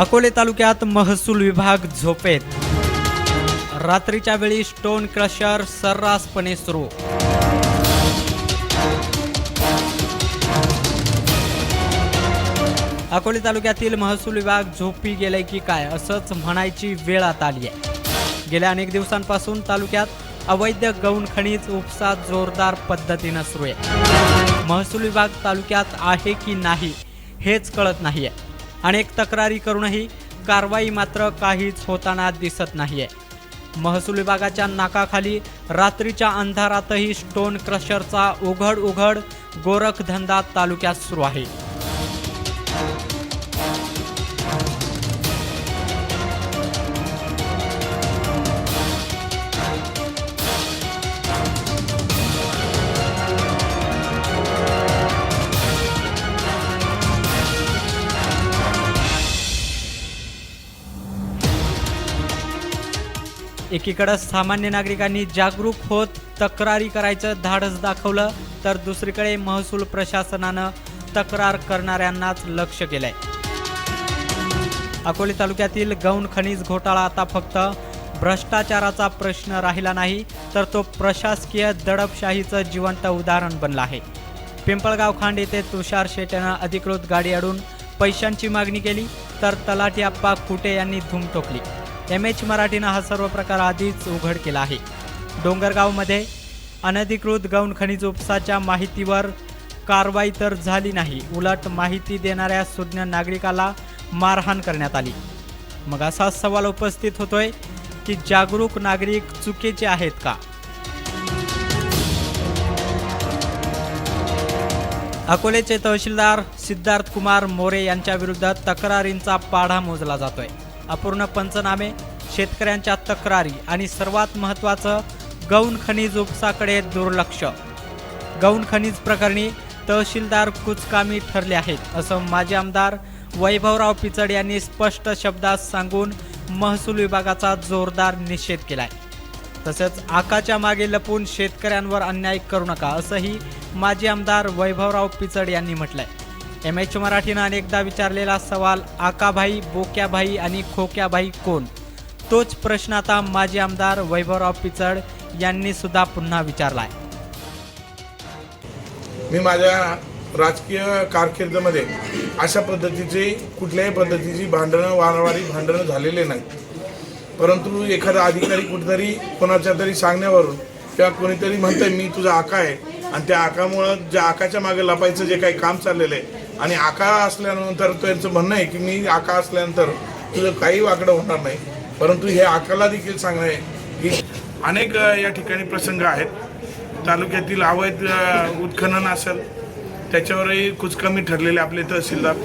अकोले तालुक्यात महसूल विभाग झोपेत. रात्रीच्या वेळी स्टोन क्रशर सर्रासपणे सुरू. अकोले तालुक्यातील महसूल विभाग झोपी गेले की काय असंच म्हणायची वेळ आता आली आहे. गेल्या अनेक दिवसांपासून तालुक्यात अवैध गौण खनिज उपसा जोरदार पद्धतीनं सुरू आहे. महसूल विभाग तालुक्यात आहे की नाही हेच कळत नाहीये. अनेक तक्रारी करूनही कारवाई मात्र काहीच होताना दिसत नाहीये. महसूल विभागाच्या नाकाखाली रात्रीच्या अंधारातही स्टोन क्रशरचा उघड उघड गोरखधंदा तालुक्यात सुरू आहे. एकीकडं सामान्य नागरिकांनी जागरूक होत तक्रारी करायचं धाडस दाखवलं तर दुसरीकडे महसूल प्रशासनानं तक्रार करणाऱ्यांनाच लक्ष केलंय. अकोले तालुक्यातील गौण खनिज घोटाळा आता फक्त भ्रष्टाचाराचा प्रश्न राहिला नाही तर तो प्रशासकीय दडपशाहीचं जिवंत उदाहरण बनलं आहे. पिंपळगाव खांड येथे तुषार शेट यानं अधिकृत गाडी अडून पैशांची मागणी केली तर तलाठी आप्पा कुटे यांनी धूम ठोकली. एम एच मराठीनं हा सर्व प्रकार आधीच उघड केला आहे. डोंगरगावमध्ये अनधिकृत गौण खनिज उपसाच्या माहितीवर कारवाई तर झाली नाही उलट माहिती देणाऱ्या सुज्ञ नागरिकाला मारहाण करण्यात आली. मग असा सवाल उपस्थित होतोय की जागरूक नागरिक चुकीचे आहेत का? अकोलेचे तहसीलदार सिद्धार्थ कुमार मोरे यांच्या विरुद्ध तक्रारींचा पाढा मोजला जातोय. अपूर्ण पंचनामे शेतकऱ्यांच्या तक्रारी आणि सर्वात महत्त्वाचं गौण खनिज उपसाकडे दुर्लक्ष. गौण खनिज प्रकरणी तहसीलदार कुचकामी ठरले आहेत असं माजी आमदार वैभवराव पिचड यांनी स्पष्ट शब्दात सांगून महसूल विभागाचा जोरदार निषेध केलाय. तसेच आकाच्या मागे लपून शेतकऱ्यांवर अन्याय करू नका असंही माजी आमदार वैभवराव पिचड यांनी म्हटलंय. एम एच मराठीनं अनेकदा विचारलेला सवाल आकाभाई बोक्याभाई आणि खोक्याभाई कोण? तोच प्रश्न आता माजी आमदार वैभवराव पिचड यांनी सुद्धा पुन्हा विचारलाय. मी माझ्या राजकीय कारकिर्दीमध्ये अशा पद्धतीची कुठल्याही पद्धतीची भांडणं वारंवारी भांडणं झालेले नाही. परंतु एखादा अधिकारी कुठेतरी कोणाच्या तरी सांगण्यावरून किंवा कोणीतरी म्हणतंय मी तुझा आका आहे. आणि त्या आकामुळं ज्या आकाच्या मागे लपायचं जे काही काम चाललेलं आहे आणि आका असल्यानंतर त्यांचं म्हणणं आहे की मी आका असल्यानंतर तुझं काही वाकडं होणार नाही. परंतु हे आकाला देखील सांगणं आहे की अनेक या ठिकाणी प्रसंग आहेत. तालुक्यातील अवैध उत्खनन असेल त्याच्यावरही कुचकमी ठरलेले आपले तहसीलदार.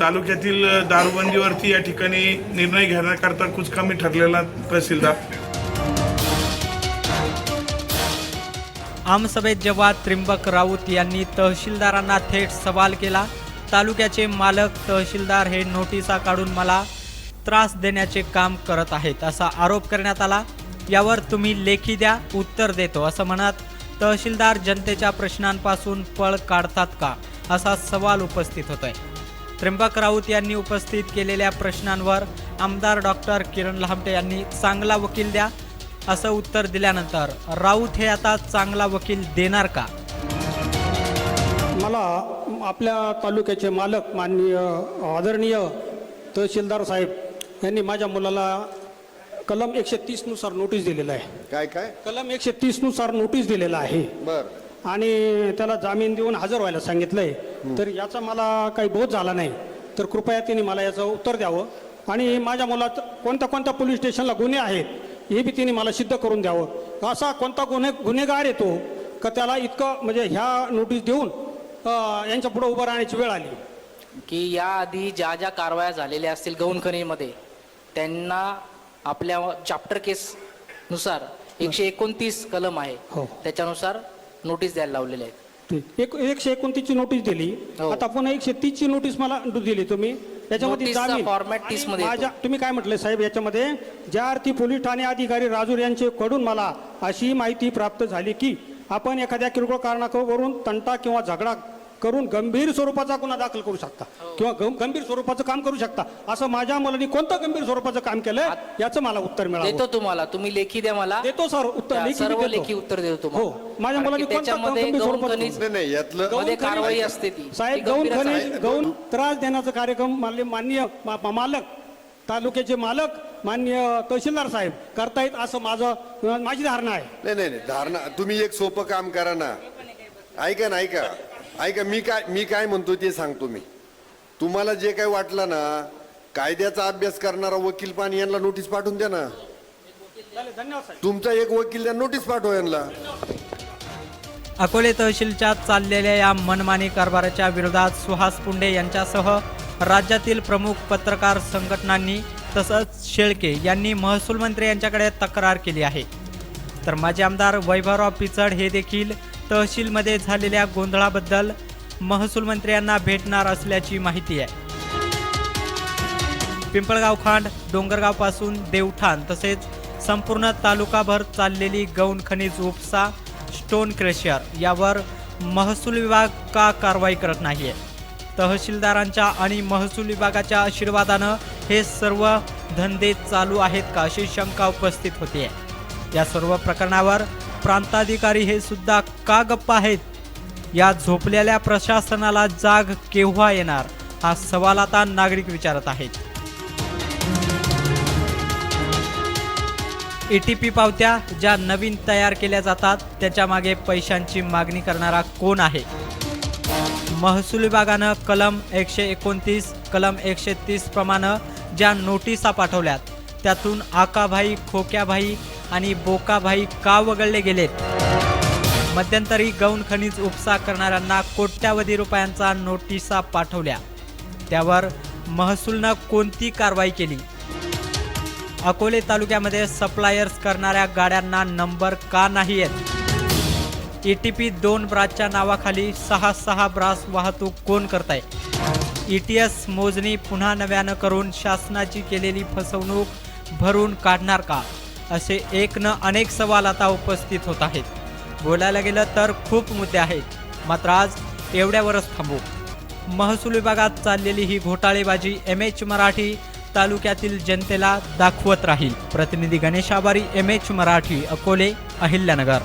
तालुक्यातील दारूबंदीवरती या ठिकाणी निर्णय घेण्याकरता कुचकमी ठरलेला तहसीलदार. आमसभेत जेव्हा त्रिंबक राऊत यांनी तहसीलदारांना थेट सवाल केला तालुक्याचे मालक तहसीलदार हे नोटिसा काढून मला त्रास देण्याचे काम करत आहेत असा आरोप करण्यात आला. यावर तुम्ही लेखी द्या उत्तर देतो. असं म्हणत तहसीलदार जनतेच्या प्रश्नांपासून पळ काढतात का? असा सवाल उपस्थित होतोय. त्र्यंबक राऊत यांनी उपस्थित केलेल्या प्रश्नांवर आमदार डॉक्टर किरण लहामटे यांनी चांगला वकील द्या. असं उत्तर दिल्यानंतर राऊत हे आता चांगला वकील देणार का? मला आपल्या तालुक्याचे मालक माननीय आदरणीय तहसीलदार साहेब यांनी माझ्या मुलाला कलम एकशे तीसनुसार नोटीस दिलेला आहे. काय काय? कलम एकशे तीसनुसार नोटीस दिलेला आहे. बर. आणि त्याला जामीन देऊन हजर व्हायला सांगितलंय. तर याचा मला काही बोध झाला नाही. तर कृपया त्यांनी मला याचं उत्तर द्यावं. आणि माझ्या मुलात कोणत्या कोणत्या पोलीस स्टेशनला गुन्हे आहेत हे बी त्यांनी मला सिद्ध करून द्यावं. असा कोणता गुन्हे गुन्हेगार येतो का त्याला इतकं म्हणजे ह्या नोटीस देऊन यांच्या पुढे उभं राहण्याची वेळ आली की याआधी ज्या ज्या कारवाया झालेल्या असतील गौण खनिमध्ये त्यांना आपल्या चॅप्टर केस नुसार एकशे एकोणतीस कलम आहे हो. त्याच्यानुसार नोटीस द्यायला लावलेले आहेत. एक एकशे एकोणतीसची नोटीस दिली हो. आता पुन्हा एकशे तीसची नोटीस मला दिली तुम्ही याच्यामध्ये नोटीसचा जामीन format आणि 30 मध्ये येतो. माझ्या तुम्ही काय म्हटले साहेब याच्यामध्ये ज्या अर्थी पोलीस ठाणे अधिकारी राजूर यांचे कडून मला अशी माहिती प्राप्त झाली की आपण एखाद्या किरकोळ कारणावरून तंटा किंवा झगडा करून गंभीर स्वरूपाचा गुन्हा दाखल करू शकता. किंवा गं- गंभीर स्वरूपाचं काम करू शकता. असं माझ्या मुलांनी कोणतं गंभीर स्वरूपाचं काम केलंय याचं मला उत्तर मिळालं देतो तुम्हाला. तुम्ही लेखी द्या मला. देतो सर उत्तर सर्व. लेखी उत्तर देतो हो. माझ्या मुलांनी कोणतं गंभीर स्वरूपाचं कारवाई असते ती. साहेब गौण खनिज. गौण त्रास देण्याचा कार्यक्रम मानले मान्य मा- मा- मालक तालुक्याचे मालक मान्य तहसीलदार साहेब करतायत असं माझं माझी धारणा आहे. नाही नाही नाही धारणा तुम्ही एक सोपं काम करा ना. ऐका ना ऐका. ऐका मी काय मी काय म्हणतो ते सांगतो मी. तुम्हाला जे काय वाटलं ना कायद्याचा अभ्यास करणारा वकील पाणी यांना नोटीस पाठवून द्या ना. चालेल, धन्यवाद साहेब. तुमचा एक वकील द्या नोटीस पाठवा यांना. अकोले तहसीलच्या चाललेल्या या मनमानी कारभाराच्या विरोधात सुहास पुंडे यांच्यासह राज्यातील प्रमुख पत्रकार संघटनांनी तसंच शेळके यांनी महसूल मंत्री यांच्याकडे तक्रार केली आहे. तर माजी आमदार वैभवराव पिचड हे देखील तहसीलमध्ये झालेल्या गोंधळाबद्दल महसूल मंत्र्यांना भेटणार असल्याची माहिती आहे. पिंपळगाव खांड डोंगरगावपासून देवठाण तसेच संपूर्ण तालुकाभर चाललेली गौण खनिज उपसा स्टोन क्रेशर यावर महसूल विभाग का कारवाई करत नाहीये? तहसीलदारांच्या आणि महसूल विभागाच्या आशीर्वादानं हे सर्व धंदे चालू आहेत का अशी शंका उपस्थित होते या सर्व प्रकरणावर प्रांताधिकारी हे सुद्धा का गप्प आहेत? या झोपलेल्या प्रशासनाला जाग केव्हा येणार? हा सवाल आता नागरिक विचारत आहेत. ए टी पी पावत्या ज्या नवीन तयार केल्या जातात त्याच्यामागे पैशांची मागणी करणारा कोण आहे? महसूल विभागानं कलम एकशे एकोणतीस कलम एकशे तीस प्रमाणे ज्या नोटिसा पाठवल्यात त्यातून आकाभाई खोक्याभाई आणि बोकाभाई का वगळले गेलेत? मध्यंतरी गौण खनिज उपसा करणाऱ्यांना कोट्यावधी रुपयांचा नोटिसा पाठवल्या. त्यावर महसूलनं कोणती कारवाई केली? अकोले तालुक्यामध्ये सप्लायर्स करणाऱ्या गाड्यांना नंबर का नाही आहेत ई टी पी दोन ब्रासच्या नावाखाली सहा सहा ब्रास वाहतूक कोण करताय? ई टी एस मोजणी पुन्हा नव्यानं करून शासनाची केलेली फसवणूक भरून काढणार का? असे एक न अनेक सवाल आता उपस्थित होत आहेत. बोलायला गेलं तर खूप मुद्दे आहेत. मात्र आज एवढ्यावरच थांबू. महसूल विभागात चाललेली ही घोटाळेबाजी एम एच मराठी तालुक्यातील जनतेला दाखवत राहील. प्रतिनिधी गणेश आबारी एम एच मराठी अकोले अहिल्यानगर.